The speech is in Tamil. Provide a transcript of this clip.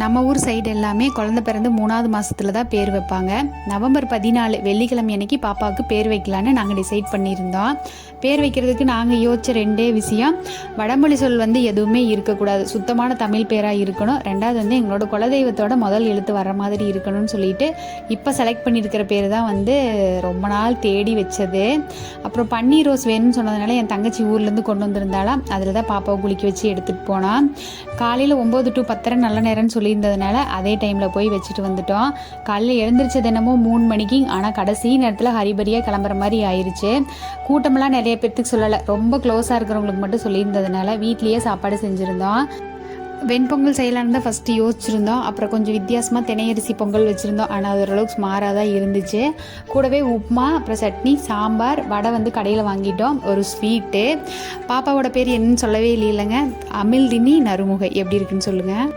நம்ம ஊர் சைடு எல்லாமே குழந்தை பிறந்து மூணாவது மாதத்தில் தான் பேர் வைப்பாங்க. நவம்பர் பதினாலு வெள்ளிக்கிழமை அன்னைக்கு பாப்பாவுக்கு பேர் வைக்கலான்னு நாங்கள் டிசைட் பண்ணியிருந்தோம். பேர் வைக்கிறதுக்கு நாங்கள் யோசிச்ச ரெண்டே விஷயம் வடமொழி சொல் வந்து எதுவுமே இருக்கக்கூடாது. சுத்தமான தமிழ் பேராக இருக்கணும். ரெண்டாவது வந்து எங்களோட குலதெய்வத்தோட முதல் எழுத்து வர மாதிரி இருக்கணும்னு சொல்லிட்டு இப்போ செலக்ட் பண்ணியிருக்கிற பேர் தான் வந்து ரொம்ப நாள் தேடி வச்சது. அப்புறம் பன்னீர் ரோஸ் வேணும்னு சொன்னதுனால என் தங்கச்சி ஊர்லேருந்து கொண்டு வந்திருந்தாலும் அதில் தான் பாப்பாவை குளிக்க வச்சு எடுத்துகிட்டு போனான். காலையில் ஒம்பது டு பத்தரை நல்ல நேரம்னு சொல்லி சொல்லியிருந்ததுனால அதே டைமில் போய் வச்சுட்டு வந்துட்டோம். காலையில் எழுந்திரிச்சது என்னமோ மூணு மணிக்கு. ஆனால் கடைசி நேரத்தில் ஹரிபரியாக கிளம்புற மாதிரி ஆயிடுச்சு கூட்டமெல்லாம் நிறைய பேர்த்துக்கு சொல்லலை. ரொம்ப க்ளோஸாக இருக்கிறவங்களுக்கு மட்டும் சொல்லியிருந்ததுனால வீட்லேயே சாப்பாடு செஞ்சுருந்தோம். வெண்பொங்கல் செய்யலான்னு தான் ஃபஸ்ட்டு யோசிச்சிருந்தோம். அப்புறம் கொஞ்சம் வித்தியாசமாக தினையரிசி பொங்கல் வச்சுருந்தோம். ஆனால் அது ஓரளவுக்கு மாறாக தான் இருந்துச்சு. கூடவே உப்புமா அப்புறம் சட்னி சாம்பார் வடை வந்து கடையில் வாங்கிட்டோம். ஒரு ஸ்வீட்டு பாப்பாவோட பேர் என்னன்னு சொல்லவே இல்லைங்க அமில்தினி நறுமுகை. எப்படி இருக்குன்னு சொல்லுங்கள்